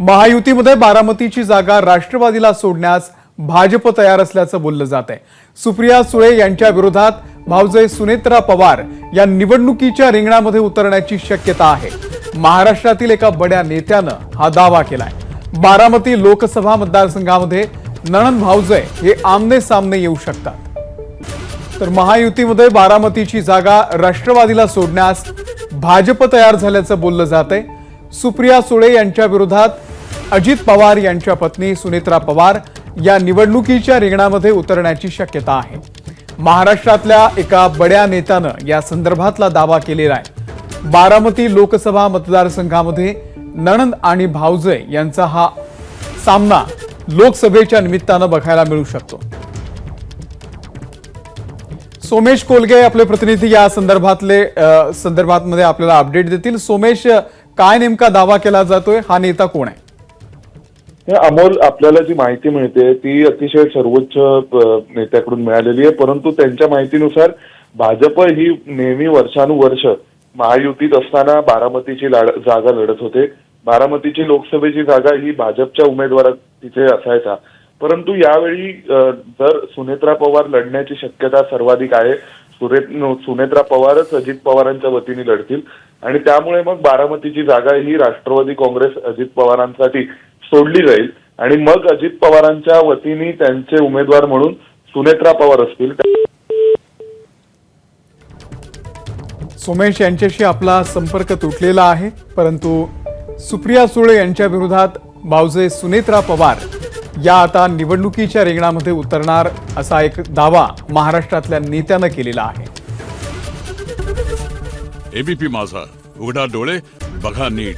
महायुतीमध्ये बारामतीची जागा राष्ट्रवादीला सोडण्यास भाजप तयार असल्याचं बोललं जात आहे. सुप्रिया सुळे यांच्या विरोधात भाऊजय सुनेत्रा पवार या निवडणुकीच्या रिंगणामध्ये उतरण्याची शक्यता आहे. महाराष्ट्रातील एका बड्या नेत्यानं हा दावा केलाय. बारामती लोकसभा मतदारसंघामध्ये नणन भाऊजय हे आमने सामने येऊ शकतात. तर महायुतीमध्ये बारामतीची जागा राष्ट्रवादीला सोडण्यास भाजप तयार झाल्याचं बोललं जात आहे. सुप्रिया सुळे यांच्या विरोधात अजित पवार यांच्या पत्नी सुनेत्रा पवार या निवडणुकीच्या रिंगणामध्ये उतरण्याची शक्यता आहे. महाराष्ट्रातल्या एका बड्या नेत्यानं या संदर्भातला दावा केलेला आहे. बारामती लोकसभा मतदारसंघामध्ये नणंद आणि भाऊजय यांचा हा सामना लोकसभेच्या निमित्तानं बघायला मिळू शकतो. सोमेश कोलगे आपले प्रतिनिधी या संदर्भातले संदर्भात मध्ये आपल्याला अपडेट देतील. सोमेश काय नेमका दावा केला जातोय? हा नेता कोण आहे? अमोल आपल्याला जी माहिती मिळते ती अतिशय सर्वोच्च नेत्याकडून मिळालेली आहे. परंतु त्यांच्या माहितीनुसार भाजप ही नेहमी वर्षानुवर्ष महायुतीत असताना बारामतीची लाड- जागा लढत होते. बारामतीची लोकसभेची जागा ही भाजपच्या उमेदवारात तिथे असायचा. परंतु यावेळी जर सुनेत्रा पवार लढण्याची शक्यता सर्वाधिक आहे सुरे- सुनेत्रा पवारच अजित पवारांच्या वतीने लढतील. आणि त्यामुळे मग बारामतीची जागा ही राष्ट्रवादी काँग्रेस अजित पवारांसाठी सोडली जाईल. आणि मग अजित पवारांच्या वतीने त्यांचे उमेदवार म्हणून सुनेत्रा पवार असतील. सोमेश यांच्याशी आपला संपर्क तुटलेला आहे परंतु सुप्रिया सुळे यांच्या विरोधात भाऊजे सुनेत्रा पवार या आता निवडणुकीच्या रिंगणामध्ये उतरणार असा एक दावा महाराष्ट्रातल्या नेत्यानं केलेला आहे. एबीपी माझा. उघडा डोळे बघा नीट.